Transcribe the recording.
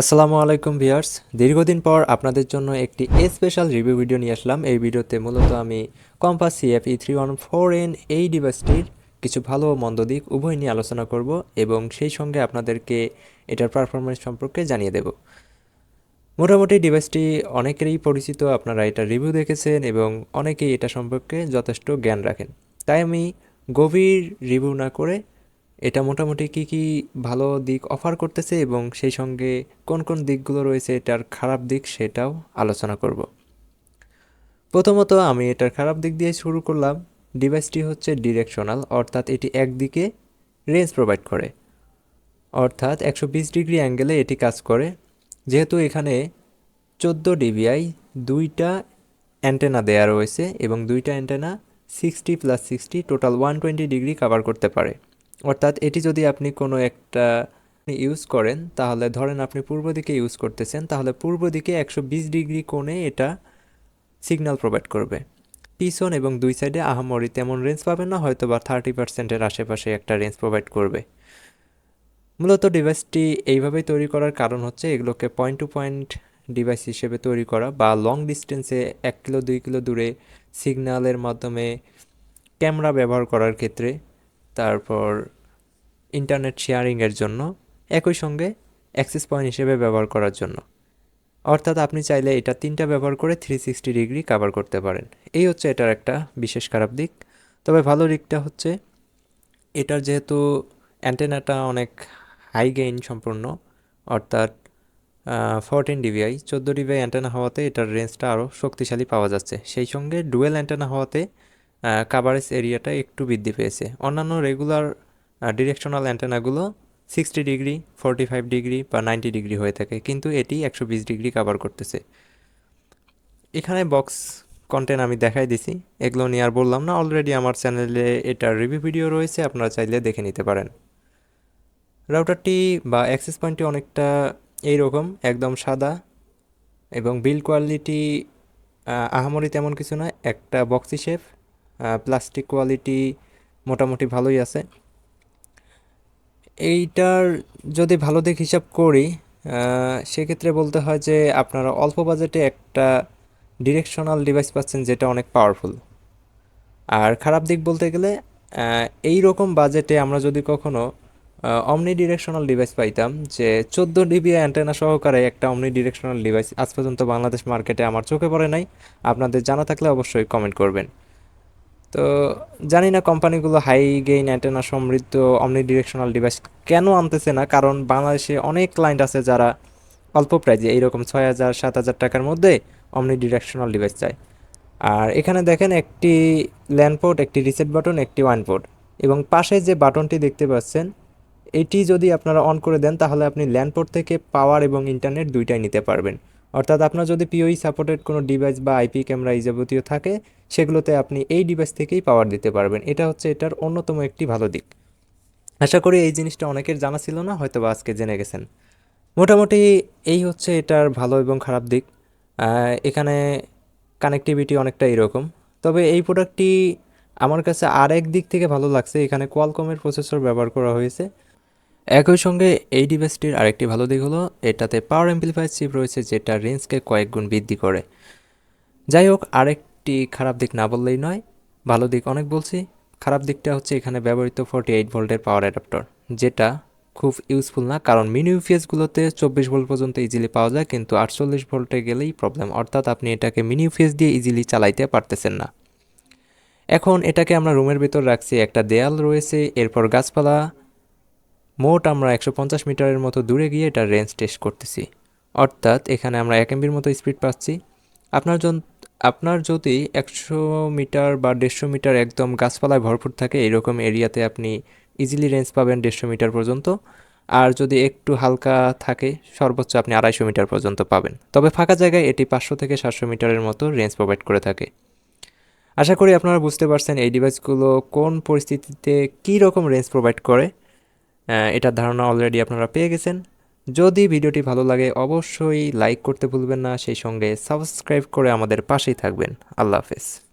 আসসালামু আলাইকুম ভিউয়ার্স। দীর্ঘদিন পর আপনাদের জন্য একটি স্পেশাল রিভিউ ভিডিও নিয়ে আসলাম। এই ভিডিওতে মূলত আমি Comfast CF E three one four N এই ডিভাইসটির কিছু ভালো মন্দ দিক উভয় নিয়ে আলোচনা করব এবং সেই সঙ্গে আপনাদেরকে এটার পারফরমেন্স সম্পর্কে জানিয়ে দেব। মোটামুটি ডিভাইসটি অনেকেরই পরিচিত, আপনারা এটা রিভিউ দেখেছেন এবং অনেকেই এটা সম্পর্কে যথেষ্ট জ্ঞান রাখেন। তাই আমি গভীর রিভিউ না করে এটা মোটামুটি কি কি ভালো দিক অফার করতেছে এবং সেই সঙ্গে কোন কোন দিকগুলো রয়েছে এটার খারাপ দিক সেটাও আলোচনা করব। প্রথমত আমি এটার খারাপ দিক দিয়ে শুরু করলাম। ডিভাইসটি হচ্ছে ডিরেকশনাল অর্থাৎ এটি একদিকে রেঞ্জ প্রোভাইড করে। অর্থাৎ একশো বিশ ডিগ্রি অ্যাঙ্গেলে এটি কাজ করে। যেহেতু এখানে চোদ্দ ডিবিআই দুইটা অ্যান্টেনা দেয়া রয়েছে এবং দুইটা antenna sixty plus sixty total one twenty degree cover করতে পারে। অর্থাৎ এটি যদি আপনি কোনো একটা ইউজ করেন, তাহলে ধরেন আপনি পূর্ব দিকে ইউজ করতেছেন, তাহলে পূর্ব দিকে একশো বিশ ডিগ্রি কোণে এটা সিগন্যাল প্রোভাইড করবে। পিছন এবং দুই সাইডে আহামরি তেমন রেঞ্জ পাবেন না হয়তো বা থার্টি পার্সেন্টের আশেপাশে একটা রেঞ্জ প্রোভাইড করবে। মূলত ডিভাইসটি এইভাবেই তৈরি করার কারণ হচ্ছে এগুলোকে পয়েন্ট টু পয়েন্ট ডিভাইস হিসেবে তৈরি করা বা লং ডিস্টেন্সে এক কিলো, দুই কিলো দূরে সিগন্যালের মাধ্যমে ক্যামেরা ব্যবহার করার ক্ষেত্রে, তারপর ইন্টারনেট শেয়ারিংয়ের জন্য একই সঙ্গে অ্যাক্সেস পয়েন্ট হিসেবে ব্যবহার করার জন্য। অর্থাৎ আপনি চাইলে এটা তিনটা ব্যবহার করে থ্রি সিক্সটি ডিগ্রি কাভার করতে পারেন। এই হচ্ছে এটার একটা বিশেষ খারাপ দিক। তবে ভালো দিকটা হচ্ছে, এটার যেহেতু অ্যান্টেনাটা অনেক হাই গেইন সম্পূর্ণ, অর্থাৎ ফোরটিন ডিভিআই চোদ্দ ডিভিআই অ্যান্টেনা হওয়াতে এটার রেঞ্জটা আরও শক্তিশালী পাওয়া যাচ্ছে। সেই সঙ্গে ডুয়েল অ্যান্টেনা হওয়াতে কাভারেজ এরিয়াটা একটু বৃদ্ধি পেয়েছে। অন্যান্য regular directional অ্যান্টেনাগুলো sixty degree forty five degree বা নাইনটি ডিগ্রি হয়ে থাকে, কিন্তু এটি একশো বিশ ডিগ্রি কাভার করতেছে। এখানে বক্স কন্টেন্ট আমি দেখাই দিছি, এগুলো নিয়ে আর বললাম না অলরেডি আমার চ্যানেলে এটার রিভিউ ভিডিও রয়েছে, আপনারা চাইলে দেখে নিতে পারেন। রাউটারটি বা অ্যাক্সেস পয়েন্টটি অনেকটা এইরকম, একদম সাদা এবং বিল কোয়ালিটি আহামরি তেমন কিছু না, একটা বক্সি শেপ প্লাস্টিক কোয়ালিটি মোটামুটি ভালোই আছে। এইটার যদি ভালো দিক হিসাব করি সেক্ষেত্রে বলতে হয় যে আপনারা অল্প বাজেটে একটা ডিরেকশনাল ডিভাইস পাচ্ছেন যেটা অনেক পাওয়ারফুল আর খারাপ দিক বলতে গেলে এই রকম বাজেটে আমরা যদি কখনো অমনি ডিরেকশনাল ডিভাইস পাইতাম, যে চোদ্দ ডিবি অ্যান্টেনা সহকারে একটা অমনি ডিরেকশনাল ডিভাইস আজ পর্যন্ত বাংলাদেশ মার্কেটে আমার চোখে পড়ে নাই। আপনাদের জানা থাকলে অবশ্যই কমেন্ট করবেন। তো জানি না কোম্পানিগুলো হাই গেইন অ্যান্টেনা সমৃদ্ধ অমনি ডিরেকশনাল ডিভাইস কেন আনতেছে না? কারণ বাংলাদেশে অনেক ক্লায়েন্ট আছে যারা অল্প প্রাইজে এইরকম ছয় হাজার, সাত হাজার টাকার মধ্যে অমনি ডিরেকশনাল ডিভাইস চায়। আর এখানে দেখেন একটি ল্যান্ড পোর্ট একটি রিসেট বাটন একটি ওয়ান পোর্ট এবং পাশে যে বাটনটি দেখতে পাচ্ছেন, এটি যদি আপনারা অন করে দেন, তাহলে আপনি ল্যান্ড পোর্ট থেকে পাওয়ার এবং ইন্টারনেট দুইটাই নিতে পারবেন। অর্থাৎ আপনার যদি পিওই সাপোর্টেড কোনো ডিভাইস বা আইপি ক্যামেরা যাবতীয় থাকে, সেগুলোতে আপনি এই ডিভাইস থেকেই পাওয়ার দিতে পারবেন। এটা হচ্ছে এটার অন্যতম একটি ভালো দিক। আশা করি এই জিনিসটা অনেকের জানা ছিল না হয়তো বা আজকে জেনে গেছেন। মোটামুটি এই হচ্ছে এটার ভালো এবং খারাপ দিক। এখানে কানেক্টিভিটি অনেকটা এরকম। তবে এই প্রোডাক্টটি আমার কাছে আর এক দিক থেকে ভালো লাগছে। এখানে কোয়ালকমের প্রসেসর ব্যবহার করা হয়েছে। একই সঙ্গে এই ডিভাইসটির আরেকটি ভালো দিক হলো, এটাতে পাওয়ার অ্যাম্পলিফায়ার চিপ রয়েছে যেটা রেঞ্জকে কয়েক গুণ বৃদ্ধি করে। যাই হোক, আরেকটি খারাপ দিক না বললেই নয়, ভালো দিক অনেক বলছি। খারাপ দিকটা হচ্ছে এখানে ব্যবহৃত ফোর্টি এইট ভোল্টের পাওয়ার অ্যাডাপ্টার যেটা খুব ইউজফুল না, কারণ মিনি ইউপিএসগুলোতে চব্বিশ ভোল্ট পর্যন্ত ইজিলি পাওয়া যায়, কিন্তু আটচল্লিশ ভোল্টে গেলেই প্রবলেম অর্থাৎ আপনি এটাকে মিনি ইউপিএস দিয়ে ইজিলি চালাইতে পারতেছেন না। এখন এটাকে আমরা রুমের ভিতর রাখছি, একটা দেয়াল রয়েছে, এরপর গাছপালা মোট আমরা একশো পঞ্চাশ মিটারের মতো দূরে গিয়ে এটা রেঞ্জ টেস্ট করতেছি। অর্থাৎ এখানে আমরা এক এমবির মতো স্পিড পাচ্ছি। আপনার আপনার যদি একশো মিটার বা দেড়শো মিটার একদম গাছপালায় ভরপুর থাকে, এরকম এরিয়াতে আপনি ইজিলি রেঞ্জ পাবেন দেড়শো মিটার পর্যন্ত। আর যদি একটু হালকা থাকে, সর্বোচ্চ আপনি আড়াইশো মিটার পর্যন্ত পাবেন। তবে ফাঁকা জায়গায় এটি পাঁচশো থেকে সাতশো মিটারের মতো রেঞ্জ প্রোভাইড করে থাকে। আশা করি আপনারা বুঝতে পারছেন এই ডিভাইসগুলো কোন পরিস্থিতিতে কী রকম রেঞ্জ প্রোভাইড করে। এটার ধারণা অলরেডি আপনারা পেয়ে গেছেন। যদি ভিডিওটি ভালো লাগে, অবশ্যই লাইক করতে ভুলবেন না। সেই সঙ্গে সাবস্ক্রাইব করে আমাদের পাশেই থাকবেন। আল্লাহ হাফেজ।